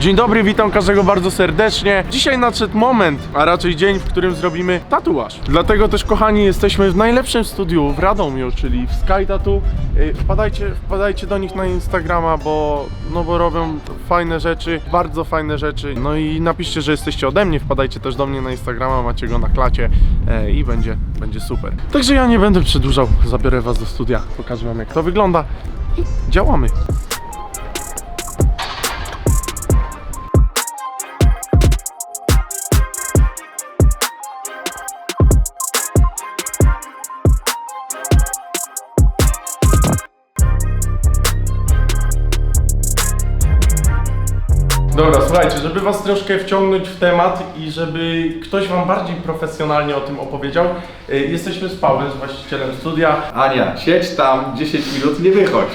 Dzień dobry, witam każdego bardzo serdecznie. Dzisiaj nadszedł moment, a raczej dzień, w którym zrobimy tatuaż. Dlatego też, kochani, jesteśmy w najlepszym studiu w Radomiu, czyli w Sky Tattoo. Yy, Wpadajcie, wpadajcie do nich na Instagrama, bo, no bo robią fajne rzeczy, bardzo fajne rzeczy. No i napiszcie, że jesteście ode mnie, wpadajcie też do mnie na Instagrama, macie go na klacie e, i będzie, będzie super. Także ja nie będę przedłużał, zabiorę was do studia, pokażę wam jak to wygląda i działamy. Dobra, słuchajcie, żeby was troszkę wciągnąć w temat i żeby ktoś wam bardziej profesjonalnie o tym opowiedział, y, jesteśmy z Pawłem, z właścicielem studia. Ania, siedź tam 10 minut, nie wychodź.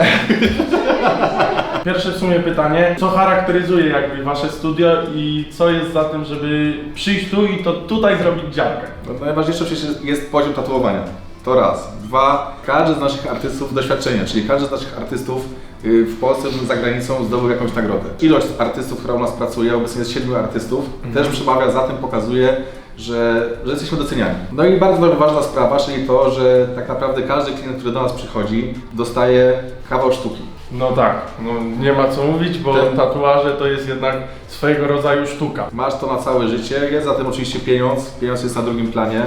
Pierwsze w sumie pytanie, co charakteryzuje jakby wasze studio i co jest za tym, żeby przyjść tu i to tutaj zrobić działkę? No, najważniejsze przecież jest poziom tatuowania. To raz. Dwa, każdy z naszych artystów doświadczenia, czyli każdy z naszych artystów y, w Polsce lub za granicą zdobył jakąś nagrodę. Ilość artystów, która u nas pracuje, obecnie jest 7 artystów, też przemawia za tym, pokazuje, że, że jesteśmy doceniani. No i bardzo ważna sprawa, czyli to, że tak naprawdę każdy klient, który do nas przychodzi, dostaje kawał sztuki. No tak, no nie ma co mówić, bo Ten- tatuaże to jest jednak swojego rodzaju sztuka. Masz to na całe życie, jest za tym oczywiście pieniądz, pieniądz jest na drugim planie,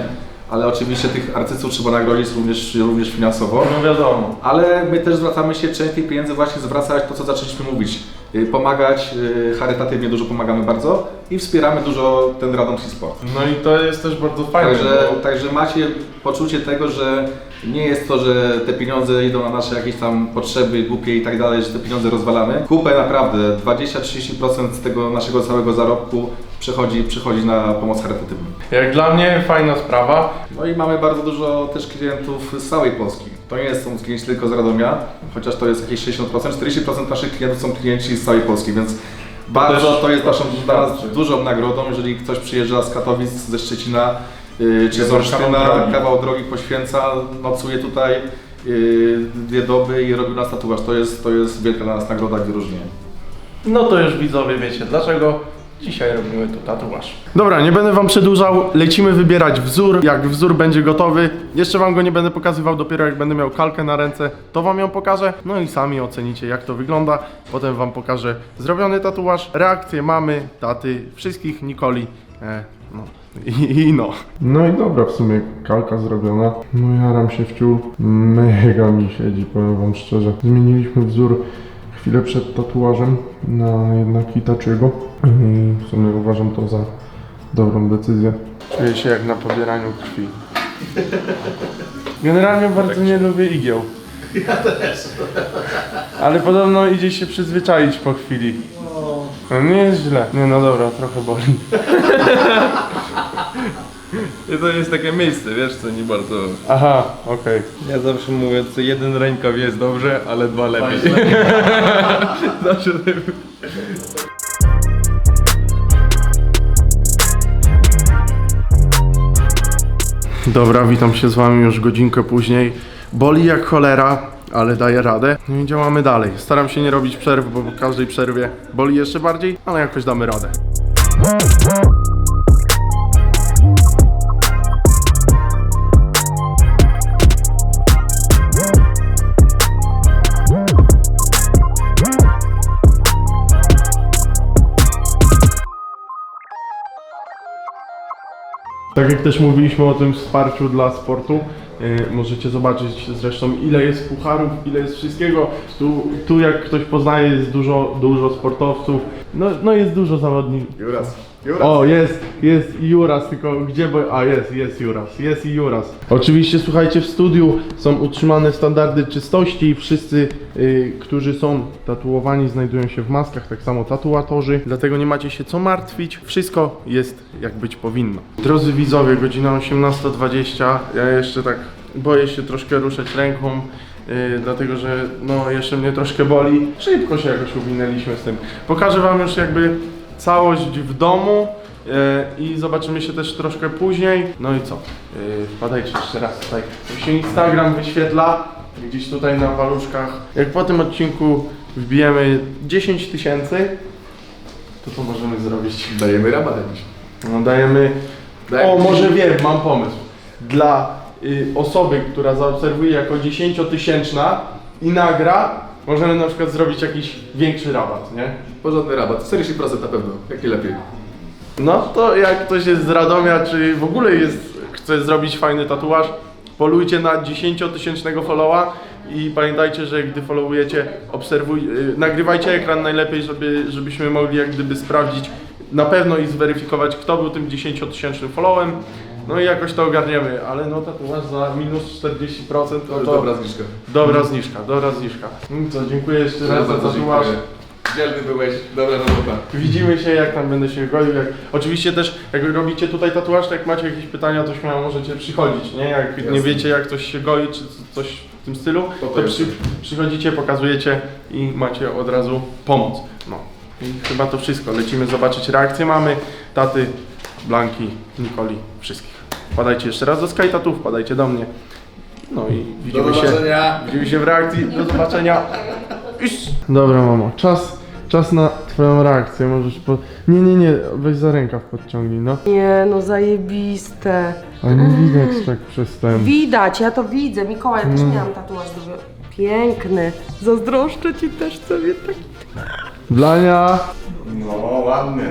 ale oczywiście tych artystów trzeba nagrodzić również, również finansowo. No wiadomo. Ale my też zwracamy się, część tych pieniędzy właśnie zwracać to, co zaczęliśmy mówić. Y, Pomagać, y, charytatywnie dużo pomagamy bardzo i wspieramy dużo ten Radomski Sport. No i to jest też bardzo fajne. Także, bo- także macie poczucie tego, że nie jest to, że te pieniądze idą na nasze jakieś tam potrzeby głupie i tak dalej, że te pieniądze rozwalamy. Kupę naprawdę 20-30% z tego naszego całego zarobku przechodzi, przechodzi na pomoc charytatywną. Jak dla mnie fajna sprawa. No i mamy bardzo dużo też klientów z całej Polski. To nie są klienci tylko z Radomia, chociaż to jest jakieś 60%, 40% naszych klientów są klienci z całej Polski, więc bardzo też to jest naszą dla nas świadczy. dużą nagrodą, jeżeli ktoś przyjeżdża z Katowic, ze Szczecina yy, czy z Kawał Olsztyna, drogi. kawał drogi poświęca, nocuje tutaj yy, dwie doby i robi nas tatuaż. To jest, to jest wielka dla nas nagroda i wyróżnienie. No to już widzowie wiecie dlaczego. Dzisiaj robimy tu tatuaż. Dobra, nie będę wam przedłużał. Lecimy wybierać wzór. Jak wzór będzie gotowy, jeszcze wam go nie będę pokazywał, dopiero jak będę miał kalkę na ręce, to wam ją pokażę. No i sami ocenicie jak to wygląda. Potem wam pokażę zrobiony tatuaż, reakcje mamy, taty, wszystkich, Nikoli. E, no. I, I no. No i dobra, w sumie kalka zrobiona. No jaram się wciół. Mega mi siedzi, powiem wam szczerze. Zmieniliśmy wzór chwilę przed tatuażem na jednak Hitachiego. I w sumie uważam to za dobrą decyzję. Czuję się jak na pobieraniu krwi. Generalnie bardzo nie lubię igieł. Ja też. Ale podobno idzie się przyzwyczaić po chwili. No nie jest źle. Nie no dobra, trochę boli. I to jest takie miejsce, wiesz co, nie bardzo... Aha, okej. Ja zawsze mówię, co jeden rękaw jest dobrze, ale dwa lepiej. zawsze tak. Dobra, witam się z wami już godzinkę później. Boli jak cholera, ale daję radę. No i działamy dalej. Staram się nie robić przerw, bo po każdej przerwie boli jeszcze bardziej, ale jakoś damy radę. Tak jak też mówiliśmy o tym wsparciu dla sportu, yy, możecie zobaczyć zresztą ile jest pucharów, ile jest wszystkiego. Tu, tu jak ktoś poznaje jest dużo, dużo sportowców, no, no jest dużo zawodników. Juras. Juras. O, jest, jest i Juras, tylko gdzie bo... A, jest, jest Juras, jest i Juras. Oczywiście, słuchajcie, w studiu są utrzymane standardy czystości. Wszyscy, y, którzy są tatuowani, znajdują się w maskach, tak samo tatuatorzy. Dlatego nie macie się co martwić. Wszystko jest jak być powinno. Drodzy widzowie, godzina 18.20. Ja jeszcze tak boję się troszkę ruszać ręką. Yy, dlatego, że no jeszcze mnie troszkę boli. Szybko się jakoś uwinęliśmy z tym. Pokażę wam już jakby całość w domu e, i zobaczymy się też troszkę później. No i co? E, Wpadajcie jeszcze raz tutaj. Tu się Instagram wyświetla gdzieś tutaj na paluszkach. Jak po tym odcinku wbijemy 10 tysięcy, to co możemy zrobić? Dajemy rabat jakiś. No dajemy... Dajemy O, może wiem, mam pomysł. Dla y, osoby, która zaobserwuje jako 10-tysięczna i nagra, możemy na przykład zrobić jakiś większy rabat, nie? Porządny rabat. 40% na pewno. Jak nie lepiej. No to jak ktoś jest z Radomia, czy w ogóle jest, chce zrobić fajny tatuaż, polujcie na 10-tysięcznego followa i pamiętajcie, że gdy followujecie, obserwuj, yy, nagrywajcie ekran najlepiej, żeby, żebyśmy mogli jak gdyby sprawdzić na pewno i zweryfikować, kto był tym 10-tysięcznym followem. No i jakoś to ogarniemy, ale no tatuaż za minus 40% To no to dobra zniżka. dobra zniżka, dobra zniżka. No co, dziękuję jeszcze raz za tatuaż. Dzielny byłeś. Dobra robota. Widzimy się, jak tam będę się goił. Jak... Oczywiście też, jak robicie tutaj tatuaż, to jak macie jakieś pytania, to śmiało możecie przychodzić, nie? Jak nie Jasne. wiecie, jak ktoś się goi, czy coś w tym stylu, To to, to przy, przychodzicie, pokazujecie i macie od razu pomoc. No. I chyba to wszystko. Lecimy zobaczyć reakcję mamy, taty, Blanki, Nikoli, wszystkich. Wpadajcie jeszcze raz do SkyTatu, wpadajcie do mnie. No i widzimy się. zobaczenia. Widzimy się w reakcji. Do zobaczenia. Iść. Dobra, mamo. Czas, czas na twoją reakcję. Możesz po... Nie, nie, nie. Weź za rękaw podciągnij, no. Nie, no zajebiste. Ale nie widać tak przez ten... Widać, ja to widzę. Mikołaj, ja też No. miałam tatuaż duży. Piękny. Zazdroszczę ci też sobie taki. Blania, No ładnie.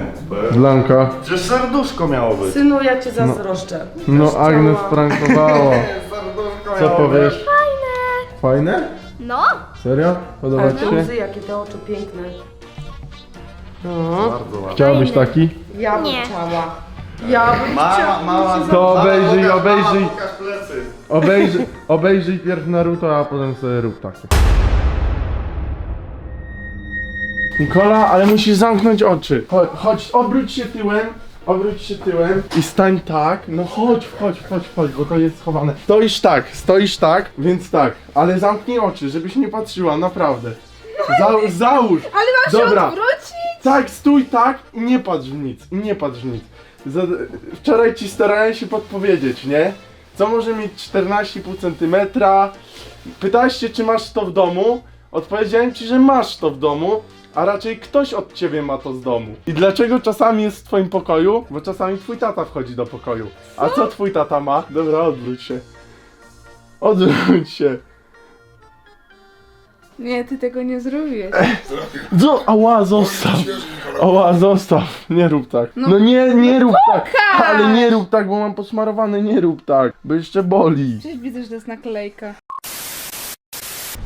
Blanka. Że serduszko miało być. Synu, ja cię zazdroszczę. No Agnes prankowała. Co powiesz? Fajne. Fajne? No, Serio? Podoba Ale ci te się? łzy, jakie te oczy piękne. No, Bardzo ładnie. Chciałabyś taki? ja bym Nie. chciała. Ja bym Mała, chciała. mała, To obejrzyj, obejrzyj. Pokaż plecy. Obejrzyj, obejrzyj pierw Naruto, a potem sobie rób takie. Nikola, ale musisz zamknąć oczy. Chodź, chodź, obróć się tyłem, obróć się tyłem i stań tak. No chodź, chodź, chodź, chodź, bo to jest schowane. Stoisz tak, stoisz tak, więc tak, ale zamknij oczy, żebyś nie patrzyła, naprawdę. Za, załóż! ale mam się Dobra. odwrócić? Tak, stój tak i nie patrz w nic, i nie patrz w nic. Za, wczoraj ci starałem się podpowiedzieć, nie? Co może mieć 14,5 cm? Pytałeś się, czy masz to w domu? Odpowiedziałem ci, że masz to w domu, a raczej ktoś od ciebie ma to z domu. I dlaczego czasami jest w twoim pokoju? Bo czasami twój tata wchodzi do pokoju. A co twój tata ma? Dobra, odwróć się. Odwróć się. Nie, ty tego nie zrobiłeś. Zo, ała, zostaw. Ała, zostaw. Nie rób tak. No, No, nie, nie rób tak. pokaż. Ale nie rób tak, bo mam posmarowane. Nie rób tak, bo jeszcze boli. Przecież widzę, że to jest naklejka.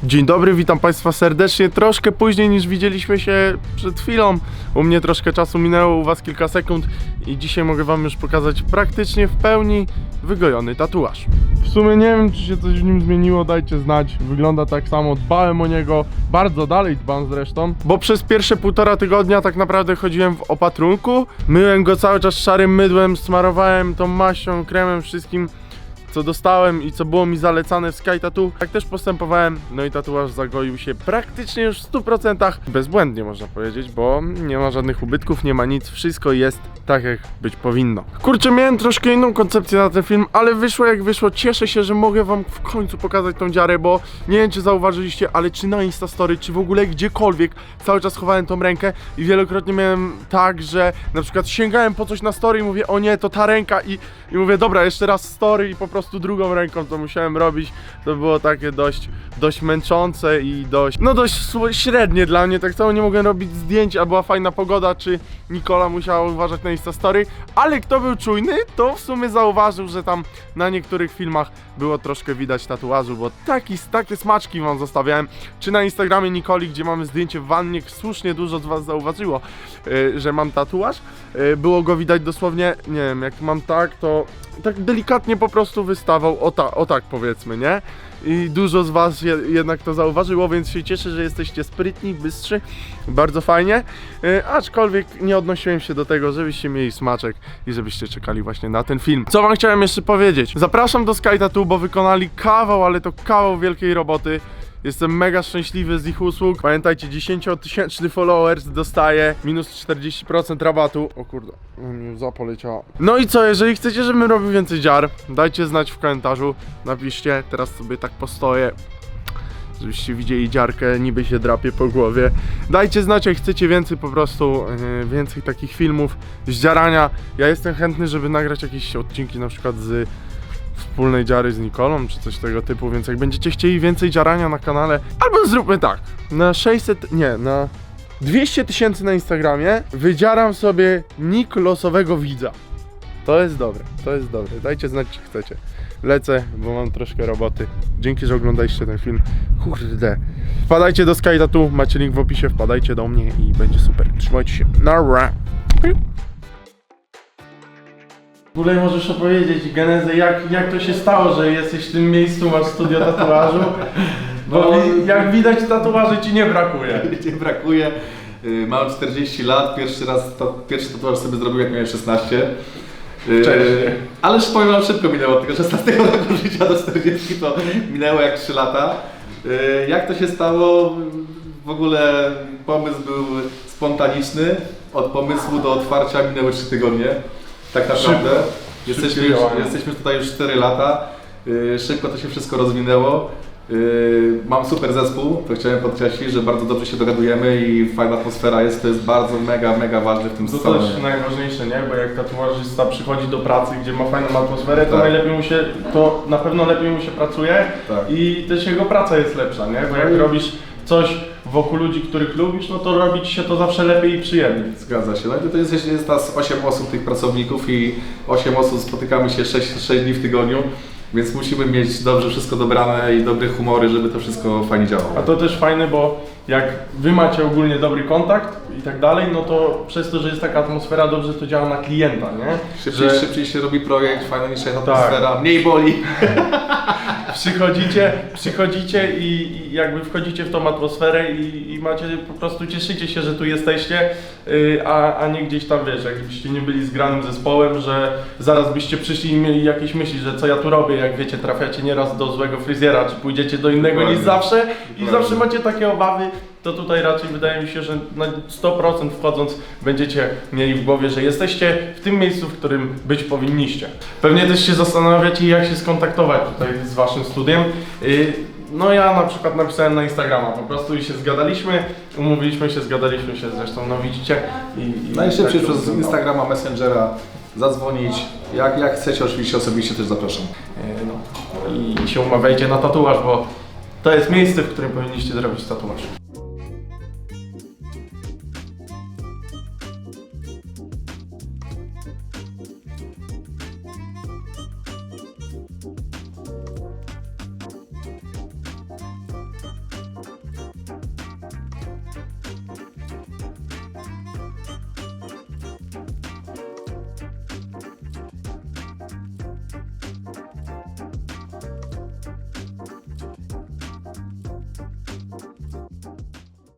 Dzień dobry, witam Państwa serdecznie. Troszkę później niż widzieliśmy się przed chwilą. U mnie troszkę czasu minęło, u Was kilka sekund i dzisiaj mogę Wam już pokazać praktycznie w pełni wygojony tatuaż. W sumie nie wiem, czy się coś w nim zmieniło, dajcie znać. Wygląda tak samo, dbałem o niego, bardzo dalej dbam zresztą, bo przez pierwsze półtora tygodnia tak naprawdę chodziłem w opatrunku. Myłem go cały czas szarym mydłem, smarowałem tą maścią, kremem, wszystkim co dostałem i co było mi zalecane w Sky Tattoo. Tak też postępowałem, no i tatuaż zagoił się praktycznie już w 100%. Bezbłędnie można powiedzieć, bo nie ma żadnych ubytków, nie ma nic, wszystko jest tak jak być powinno. Kurczę, miałem troszkę inną koncepcję na ten film, ale wyszło jak wyszło. Cieszę się, że mogę wam w końcu pokazać tą dziarę, bo nie wiem czy zauważyliście, ale czy na Instastory, czy w ogóle gdziekolwiek, cały czas chowałem tą rękę i wielokrotnie miałem tak, że na przykład sięgałem po coś na story i mówię, o nie, to ta ręka i, i mówię, dobra, jeszcze raz story i po prostu drugą ręką to musiałem robić. To było takie dość, dość męczące i dość, no dość średnie dla mnie, tak samo nie mogłem robić zdjęć, a była fajna pogoda, czy Nikola musiała uważać na Instastory, ale kto był czujny, to w sumie zauważył, że tam na niektórych filmach było troszkę widać tatuażu, bo taki, takie smaczki wam zostawiałem, czy na Instagramie Nikoli, gdzie mamy zdjęcie w wannie, słusznie dużo z was zauważyło, y, że mam tatuaż, y, było go widać dosłownie, nie wiem, jak mam tak, to tak delikatnie po prostu wystawał, o, ta, o tak powiedzmy, nie? I dużo z was je, jednak to zauważyło, więc się cieszę, że jesteście sprytni, bystrzy, bardzo fajnie, y, aczkolwiek nie odnosiłem się do tego, żebyście mieli smaczek i żebyście czekali właśnie na ten film. Co wam chciałem jeszcze powiedzieć? Zapraszam do Sky Tattoo, bo wykonali kawał, ale to kawał wielkiej roboty. Jestem mega szczęśliwy z ich usług. Pamiętajcie, 10-tysięczny followers dostaje minus 40% rabatu. O kurde, mi łza poleciała. No i co, jeżeli chcecie, żebym robił więcej dziar, dajcie znać w komentarzu. Napiszcie, teraz sobie tak postoję Żebyście widzieli dziarkę, niby się drapie po głowie. Dajcie znać, jak chcecie więcej po prostu, yy, więcej takich filmów z dziarania. Ja jestem chętny, żeby nagrać jakieś odcinki na przykład z wspólnej dziary z Nikolą, czy coś tego typu, więc jak będziecie chcieli więcej dziarania na kanale, albo zróbmy tak, na 600, nie, na 200 tysięcy na Instagramie wydzieram sobie nick losowego widza. To jest dobre, to jest dobre. Dajcie znać, czy chcecie. Lecę, bo mam troszkę roboty. Dzięki, że oglądaliście ten film. Kurde. Wpadajcie do Sky Tattoo, macie link w opisie, wpadajcie do mnie i będzie super. Trzymajcie się. Nara. W ogóle możesz opowiedzieć genezę, jak, jak to się stało, że jesteś w tym miejscu, masz studio tatuażu? Bo No. wi- jak widać tatuaży ci nie brakuje. Nie brakuje. Y, Mam 40 lat, pierwszy raz pierwszy tatuaż sobie zrobiłem jak miałem 16. Y. Ale powiem wam szybko minęło, od tego 16 roku życia do 40 to minęło jak 3 lata. Y, Jak to się stało? W ogóle pomysł był spontaniczny. Od pomysłu do otwarcia minęły 3 tygodnie. Tak naprawdę. Jesteśmy, już, działania. jesteśmy tutaj już 4 lata. Y, Szybko to się wszystko rozwinęło. Yy, Mam super zespół, to chciałem podkreślić, że bardzo dobrze się dogadujemy i fajna atmosfera jest, to jest bardzo mega, mega ważne w tym To salonie. też najważniejsze, nie? Bo jak tatuażysta przychodzi do pracy, gdzie ma fajną atmosferę, to Tak. najlepiej mu się, to na pewno lepiej mu się pracuje Tak. i też jego praca jest lepsza, nie? Bo jak No robisz coś wokół ludzi, których lubisz, no to robi ci się to zawsze lepiej i przyjemniej. Zgadza się. No i to jest, jest nas 8 osób, tych pracowników i 8 osób spotykamy się 6, 6 dni w tygodniu, więc musimy mieć dobrze wszystko dobrane i dobre humory, żeby to wszystko fajnie działało. A to też fajne, bo jak wy macie ogólnie dobry kontakt i tak dalej, no to przez to, że jest taka atmosfera, dobrze to działa na klienta, nie? Szybciej, Że Tak. szybciej się robi projekt, fajna niż jest atmosfera, mniej boli. przychodzicie, przychodzicie i, i jakby wchodzicie w tą atmosferę i, i macie, po prostu cieszycie się, że tu jesteście, yy, a, a nie gdzieś tam, wiesz, jakbyście nie byli zgranym zespołem, że zaraz byście przyszli i mieli jakieś myśli, że co ja tu robię, jak wiecie, trafiacie nieraz do złego fryzjera, czy pójdziecie do innego niż Dokładnie. zawsze i Dokładnie. zawsze macie takie obawy, to tutaj raczej wydaje mi się, że na 100% wchodząc będziecie mieli w głowie, że jesteście w tym miejscu, w którym być powinniście. Pewnie też się zastanawiacie, jak się skontaktować tutaj z waszym studiem. Yy, No ja na przykład napisałem na Instagrama po prostu i się zgadaliśmy, umówiliśmy się, zgadaliśmy się zresztą, no widzicie. I, i Najszybciej tak przez. Instagrama, Messengera zadzwonić. Jak, jak chcecie, oczywiście osobiście też zapraszam. Yy, No. I się umawiajcie na tatuaż, bo to jest miejsce, w którym powinniście zrobić tatuaż.